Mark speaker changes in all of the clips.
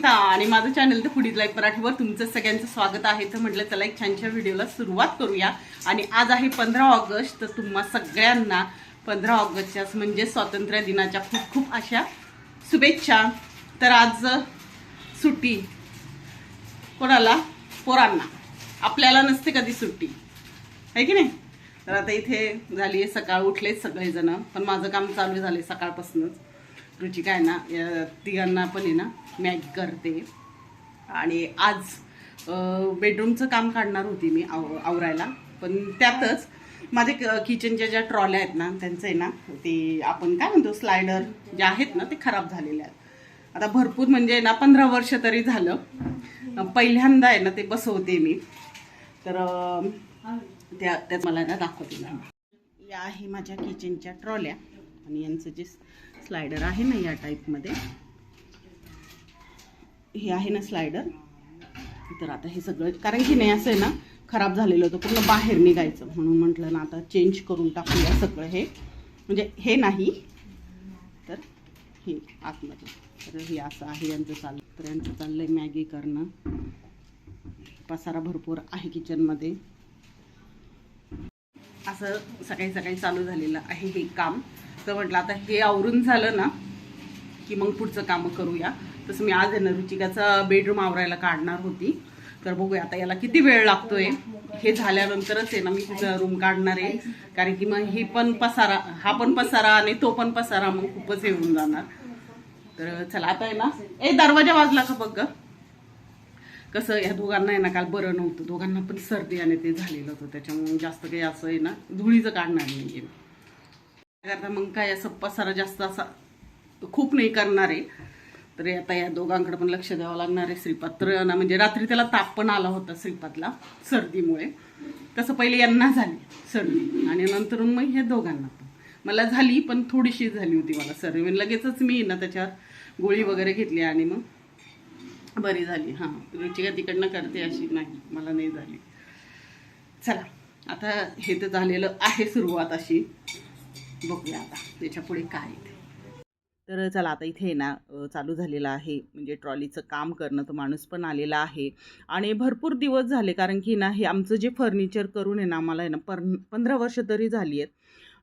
Speaker 1: स्मिता आणि माझं चॅनल तर पुढील लाईफ मराठीवर तुमचं सगळ्यांचं स्वागत आहे. तर म्हटलं चला एक छानशा व्हिडिओला सुरुवात करूया. आणि आज आहे पंधरा ऑगस्ट तर तुम्हा सगळ्यांना पंधरा ऑगस्टच्या म्हणजे स्वातंत्र्य दिनाच्या खूप खूप अशा शुभेच्छा. तर आज सुट्टी. कोणाला? पोरांना. आपल्याला नसते कधी सुट्टी. आहे की नाही? तर आता इथे झाली आहे सकाळ उठलेच सगळेजणं. पण माझं काम चालू झालं सकाळपासूनच. रुचिका आहे ना या तिघांना पण आहे ना. मॅगी करते. आणि आज बेडरूमचं काम काढणार होती मी आव आवरायला. पण त्यातच माझे क- किचनच्या ज्या ट्रॉल्या आहेत ना त्यांचं आहे ना ते आपण काय म्हणतो स्लायडर जे आहेत ना ते खराब झालेले आहेत. आता भरपूर म्हणजे ना पंधरा वर्ष तरी झालं. पहिल्यांदा आहे ना ते बसवते मी. तर त्या त्यात मला ना दाखवते ना या आहे माझ्या किचनच्या ट्रॉल्या आणि यांचं जे स्लायडर आहे ना या टाईपमध्ये हे आहे ना स्लायडर. तर आता हे सगळं कारण की नाही असं आहे ना खराब झालेलं होतं पूर्ण बाहेर निघायचं. म्हणून म्हटलं ना आता चेंज करून टाकूया सगळं हे. म्हणजे हे नाही तर हे आतमध्ये. तर हे असं आहे यांचं चाललं तर यांचं चाललं आहे मॅगी करणं. पसारा भरपूर आहे किचनमध्ये असं सकाळी सकाळी चालू झालेलं आहे हे काम. तर म्हटलं आता हे आवरून झालं ना की मग पुढचं कामं करूया. तसं मी आज आहे ना रुचिकाचा बेडरूम आवरायला काढणार होती. तर बघूया आता याला किती वेळ लागतोय. हे झाल्यानंतरच आहे ना मी तिचा रूम काढणार आहे. कारण की मग हे पण पसारा हा पण पसारा आणि तो पण पसारा मग खूपच हे होऊन जाणार. तर चला आता आहे ना. ए दरवाजा वाजला का बघ कसं या दोघांना आहे ना काल बरं नव्हतं. दोघांना पण सर्दी आणि ते झालेलं होतं. त्याच्यामुळे जास्त काही असं आहे ना धुळीचं काढणार नाही करता मग काय असं पसारा जास्त असा खूप नाही करणार आहे. तर आता या दोघांकडे पण लक्ष द्यावं लागणार आहे श्रीपाद. ना म्हणजे रात्री त्याला ताप पण आला होता श्रीपादला सर्दीमुळे. तसं पहिले यांना झाली सर्दी आणि नंतर मग हे दोघांना पण. मला झाली पण थोडीशी झाली होती मला सर्दी. म्हणजे लगेचच मी ना त्याच्यावर गोळी वगैरे घेतली आणि मग बरी झाली. हां रुचिका तिकडनं करते अशी नाही मला नाही झाली. चला आता हे तर झालेलं आहे सुरुवात अशी. बघूया आता त्याच्या पुढे काय आहे ते. तर चला आता इथे ना चालू झालेलं आहे. म्हणजे ट्रॉलीचं काम करणं तो माणूस पण आलेला आहे. आणि भरपूर दिवस झाले कारण की ना हे आमचं जे फर्निचर करून आहे ना आम्हाला आहे ना पर पंधरा वर्ष तरी झाली आहेत.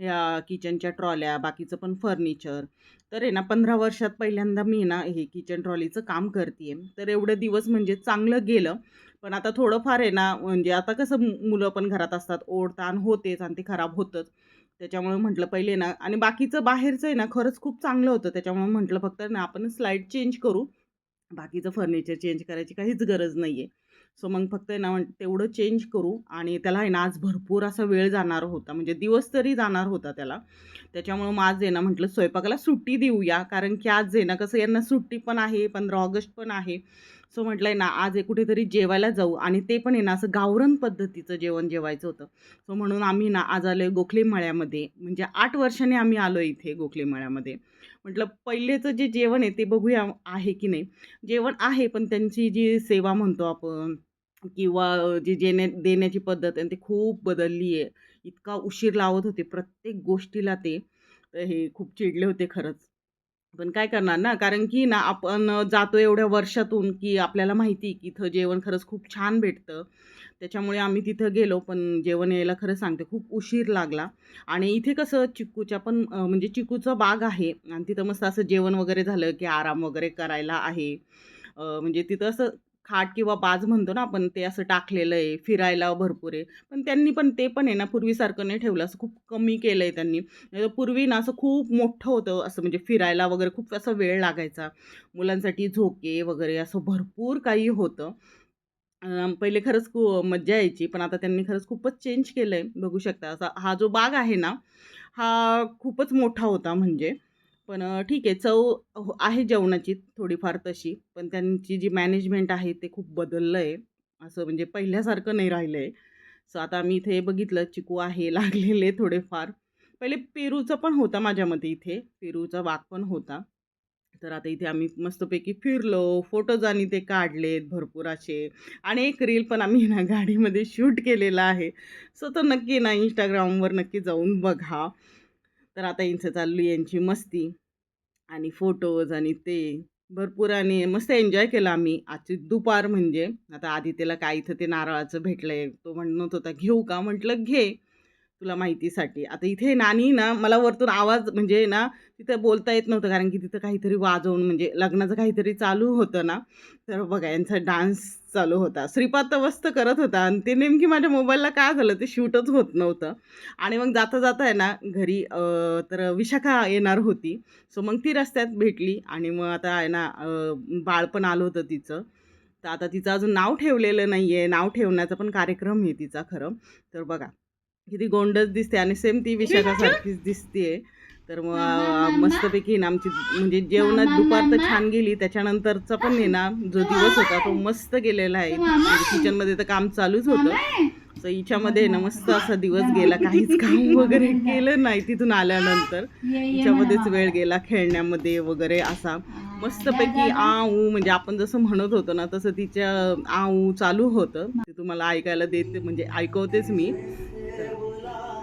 Speaker 1: या किचनच्या ट्रॉल्या बाकीचं पण फर्निचर. तर आहे ना पंधरा वर्षात पहिल्यांदा मी ना हे किचन ट्रॉलीचं काम करते तर एवढे दिवस म्हणजे चांगलं गेलं. पण आता थोडंफार आहे ना म्हणजे आता कसं मु- मुलं पण घरात असतात ओढताण होतेच आणि ते खराब होतंच. त्याच्यामुळे म्हटलं पहिले ना. आणि बाकीचं बाहेरचं आहे ना खरंच खूप चांगलं होतं. त्याच्यामुळे म्हटलं फक्त ना आपण स्लाईड चेंज करू. बाकीचं फर्निचर चेंज करायची काहीच गरज नाही आहे सो मग फक्त आहे ना म्हण- तेवढं चेंज करू. आणि त्याला आहे ना आज भरपूर असा वेळ जाणार होता. म्हणजे दिवस तरी जाणार होता त्याला. त्याच्यामुळं मग आज आहे ना म्हटलं स्वयंपाकाला सुट्टी देऊया. कारण की आज आहे ना कसं यांना सुट्टी पण आहे पंधरा ऑगस्ट पण आहे. सो म्हटलं आहे ना आज कुठेतरी जेवायला जाऊ आणि ते पण आहे ना असं गावरण पद्धतीचं जेवण जेवायचं होतं. सो म्हणून आम्ही ना आज आलो आहे गोखले मळ्यामध्ये. म्हणजे आठ वर्षांनी आम्ही आलो इथे गोखले मळ्यामध्ये. म्हटलं पहिलेचं जे जेवण आहे ते बघूया आहे की नाही. जेवण आहे पण त्यांची जी सेवा म्हणतो आपण किंवा जी जेण्या देण्याची पद्धत आहे ती खूप बदलली आहे. इतका उशीर लावत होते प्रत्येक गोष्टीला ते. हे खूप चिडले होते खरंच. पण काय करणार ना? कारण की ना आपण जातो एवढ्या वर्षातून की आपल्याला माहिती की इथं जेवण खरंच खूप छान भेटतं. त्याच्यामुळे आम्ही तिथं गेलो पण जेवण यायला खरं सांगते खूप उशीर लागला. आणि इथे कसं चिक्कूच्या पण म्हणजे चिक्कूचं बाग आहे. आणि तिथं मस्त असं जेवण वगैरे झालं की आराम वगैरे करायला आहे. म्हणजे तिथं असं खाट किंवा बाज म्हणतो ना आपण ते असं टाकलेलं आहे फिरायला भरपूर आहे. पण त्यांनी पण ते पण आहे ना पूर्वीसारखं नाही ठेवलं. असं खूप कमी केलं आहे त्यांनी पूर्वी ना असं खूप मोठं होतं असं म्हणजे फिरायला वगैरे खूप असं वेळ लागायचा. मुलांसाठी झोके वगैरे असं भरपूर काही होतं. पहिले खरंच खू मज्जा यायची. पण आता त्यांनी खरंच खूपच चेंज केलं आहे बघू शकता. असा हा जो बाग आहे ना हा खूपच मोठा होता म्हणजे. पण ठीक आहे चव हो- आहे जेवणाची थोडीफार तशी पण त्यांची जी मॅनेजमेंट आहे ते खूप बदललं आहे असं म्हणजे पहिल्यासारखं नाही राहिलं आहे सो आता आम्ही इथे बघितलं चिकू आहे लागलेले थोडेफार. पहिले पेरूचं पण होता माझ्या मते इथे पेरूचा वाघ पण होता. तर आता इथे आम्ही मस्तपैकी फिरलो फोटोज आणि ते काढलेत भरपूर असे. आणि एक रील पण आम्ही ना गाडीमध्ये शूट केलेला आहे. सो तो नक्की ना इंस्टाग्रामवर नक्की जाऊन बघा. तर आता यांचं चालू यांची मस्ती आणि फोटोज आणि ते. भरपूर आणि मस्त एन्जॉय केला आम्ही. आजची दुपार म्हणजे. आता आधी त्याला काय इथं ते नारळाचं भेटलं आहे तो म्हणत होता घेऊ का? म्हटलं घे. तुला माहितीसाठी. आता इथे नानी ना मला वरतून आवाज म्हणजे ना तिथं बोलता येत नव्हतं. कारण की तिथं काहीतरी वाजवून म्हणजे लग्नाचं काहीतरी चालू होतं ना. तर बघा यांचा डान्स चालू होता. श्रीपाद तवस्त करत होता. आणि ते नेमकी माझ्या मोबाईलला काय झालं? ते शूटच होत नव्हतं. आणि मग जाता जाता आहे ना घरी तर विशाखा येणार होती. सो मग ती रस्त्यात भेटली. आणि मग आता आहे ना बाळपण आलं होतं तिचं. तर आता तिचं अजून नाव ठेवलेलं नाही आहे नाव ठेवण्याचा पण कार्यक्रम आहे तिचा खरं. तर बघा. किती गोंडच दिसते आणि सेम ती विशाखासारखीच दिसते तर मग मस्तपैकी ना आमची म्हणजे जेवणात दुपार तर छान गेली त्याच्यानंतरचा पण आहे ना जो दिवस होता तो मस्त गेलेला आहे. म्हणजे किचनमध्ये तर काम चालूच होतं. तर हिच्यामध्ये ना मस्त असा दिवस गेला. काहीच काम वगैरे केलं नाही तिथून आल्यानंतर. हिच्यामध्येच वेळ गेला खेळण्यामध्ये वगैरे असा. मस्तपैकी आऊ म्हणजे आपण जसं म्हणत होतो ना तसं तिच्या आऊ चालू होतं. ते तुम्हाला ऐकायला देते म्हणजे ऐकवतेच मी.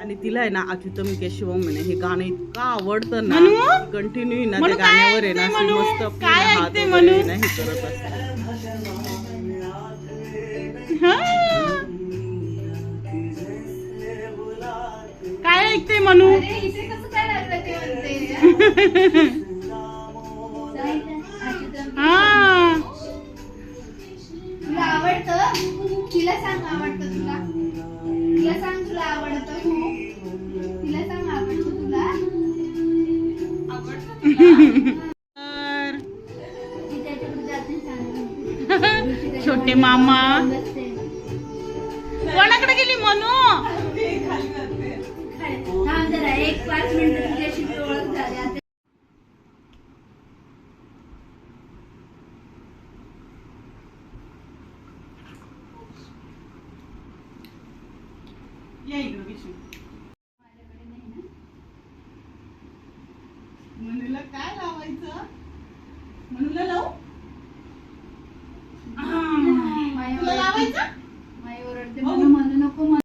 Speaker 1: आणि तिला आहे ना अच्युतम केशवम म्हणे हे गाणं इतकं आवडतं ना कंटिन्यू ना त्या गाण्यावर आहे ना अशी मस्त हात वगैरे ना हे करत असते. काय ऐकते म्हणू छोटे मामा. कोणाकडे गेली म्हणू
Speaker 2: जरा एक पाच मिनिटं
Speaker 1: या विष्णू
Speaker 2: माझ्याकडे नाही ना
Speaker 1: मनूला काय लावायचं मनूला लावू
Speaker 2: माया
Speaker 1: तुला लावायचं
Speaker 2: माया ओरडते म्हणून म्हणू नको म्हणू.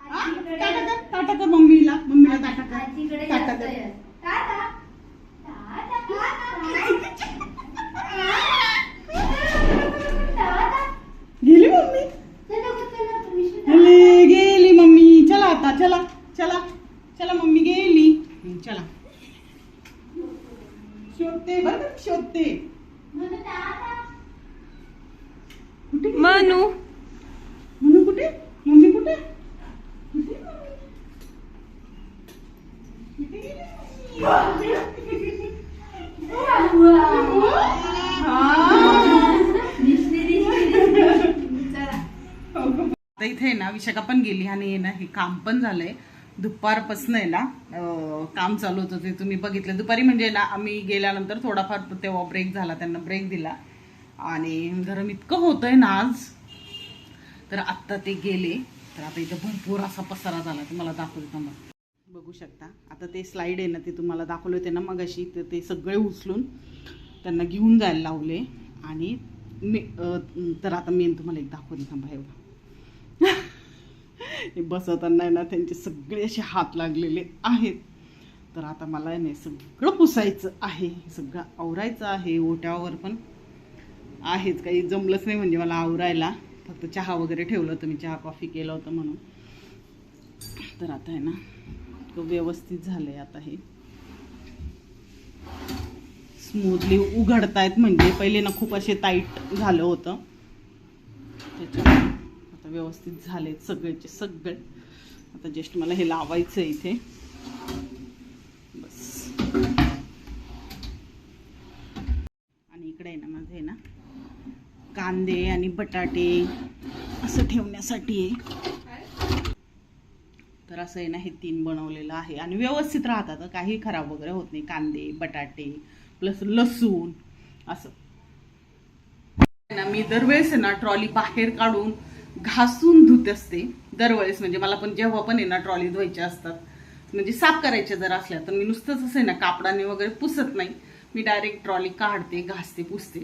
Speaker 1: हा? टाटा कर टाटा कर मम्मीला मम्मीला टाटा कर
Speaker 2: आजीकडे
Speaker 1: टाटा
Speaker 2: जास्त
Speaker 1: कर
Speaker 2: आहे. टाटा. टाटा.
Speaker 1: गेली मम्मी
Speaker 2: चला गं, चला, तुम्ही सुद्धा.
Speaker 1: अरे गेली मम्मी चला आता चला चला चला मम्मी गेली हं, चला शोधते बरं का? शोधते
Speaker 2: म्हणू टाटा.
Speaker 1: कुठे?
Speaker 3: मनू.
Speaker 1: मनू कुठे? मम्मी कुठे? हा. इथे आहे ना विशाखा पण गेली आणि ना हे काम पण झालंय. दुपारपासून आहे ना काम चालू होतं. ते तुम्ही बघितलं. दुपारी म्हणजे ना आम्ही गेल्यानंतर थोडाफार तेव्हा ब्रेक झाला. त्यांना ब्रेक दिला. आणि गरम इतकं होतंय ना आज तर आत्ता ते गेले. तर आता इथं भरपूर असा पसारा झाला तुम्हाला दाखवते थांबा. बघू शकता. आता ते स्लाईड आहे ना ते तुम्हाला दाखवले होते ना मग अशी तर ते सगळे उचलून त्यांना घेऊन जायला लावले. आणि मी तर आता मेन तुम्हाला एक दाखवते थांबा एवढा बसवताना आहे ना त्यांचे सगळे असे हात लागलेले आहेत. तर आता मला नाही सगळं पुसायचं आहे. सगळं आवरायचं आहे ओट्यावर पण. आहेच काही जमलंच नाही म्हणजे मला आवरायला. फक्त चहा वगैरे ठेवलं होतं मी चहा कॉफी केलं होतं म्हणून. तर आता आहे ना इतकं व्यवस्थित आहे आता हे. स्मूथली उघडतायत म्हणजे पहिले ना खूप असे टाईट झालं होतं. त्याच्या आता व्यवस्थित झाले सगळेचे सगळे. आता जस्ट मला हे लावायचं आहे इथे. बस. आणि इकडे आहे ना माझं आहे ना कांदे आणि बटाटे असं ठेवण्यासाठी. आहे तर असं आहे ना हे तीन बनवलेलं आहे. आणि व्यवस्थित राहतात काही खराब वगैरे होत नाही. कांदे बटाटे प्लस लसूण असं. ना मी दरवेळेस आहे ना ट्रॉली बाहेर काढून घासून धुत असते. दरवेळेस म्हणजे मला पण जेव्हा पण आहे ना ट्रॉली धुवायच्या असतात म्हणजे साफ करायच्या जर असल्या तर मी नुसतंच असं आहे ना कापडाने वगैरे पुसत नाही. मी डायरेक्ट ट्रॉली काढते घासते पुसते.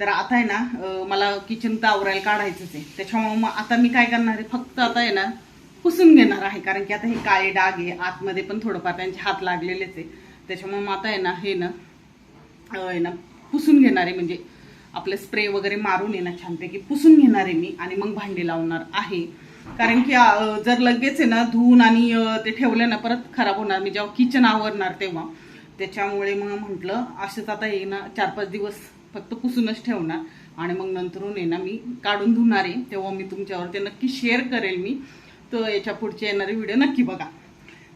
Speaker 1: तर आता आहे ना मला किचन तर आवरायला काढायचंच आहे. त्याच्यामुळे मग आता मी काय करणार आहे फक्त आता आहे ना पुसून घेणार आहे. कारण की आता हे काळे डाग आहे आतमध्ये पण थोडंफार त्यांचे हात लागलेलेच आहे. त्याच्यामुळे मग आता आहे ना हे ना आहे ना पुसून घेणार आहे. म्हणजे आपलं स्प्रे वगैरे मारून येणार छानपैकी पुसून घेणार आहे मी आणि मग भांडी लावणार आहे. कारण की जर लगेच आहे ना धुवून आणि ते ठेवलं ना परत खराब होणार. मी जेव्हा किचन आवरणार तेव्हा. त्याच्यामुळे मग म्हटलं असंच आता हे ना चार पाच दिवस फक्त पुसूनच ठेवणार. आणि मग नंतरून आहे ना मी काढून धुणार आहे. तेव्हा मी तुमच्यावर ते नक्की शेअर करेल मी. तर याच्या पुढचे येणारे व्हिडिओ नक्की बघा.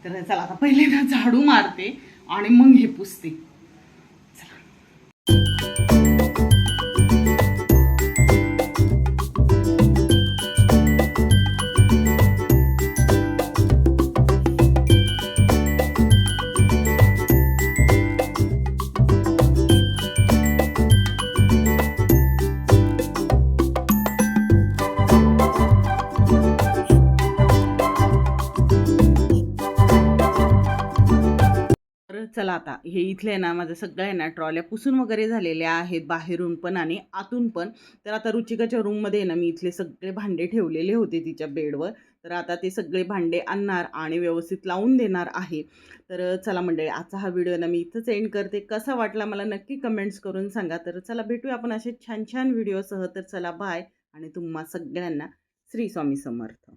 Speaker 1: तर चला आता पहिले ना झाडू मारते आणि मग हे पुसते. चला. आता. हे इथले ना माझं सगळ्या ना ट्रॉल्या पुसून वगैरे झालेल्या आहेत बाहेरून पण आणि आतून पण. तर आता रुचिकाच्या रूममध्ये ना मी इथले सगळे भांडे ठेवलेले होते तिच्या बेडवर. तर आता ते सगळे भांडे आणणार आणि व्यवस्थित लावून देणार आहे. तर चला मंडळी आजचा हा व्हिडिओ ना मी इथंच एंड करते. कसा वाटला मला नक्की कमेंट्स करून सांगा. तर चला भेटूया आपण असे छान छान व्हिडिओसह तर चला बाय आणि तुम्हा सगळ्यांना श्री स्वामी समर्थ.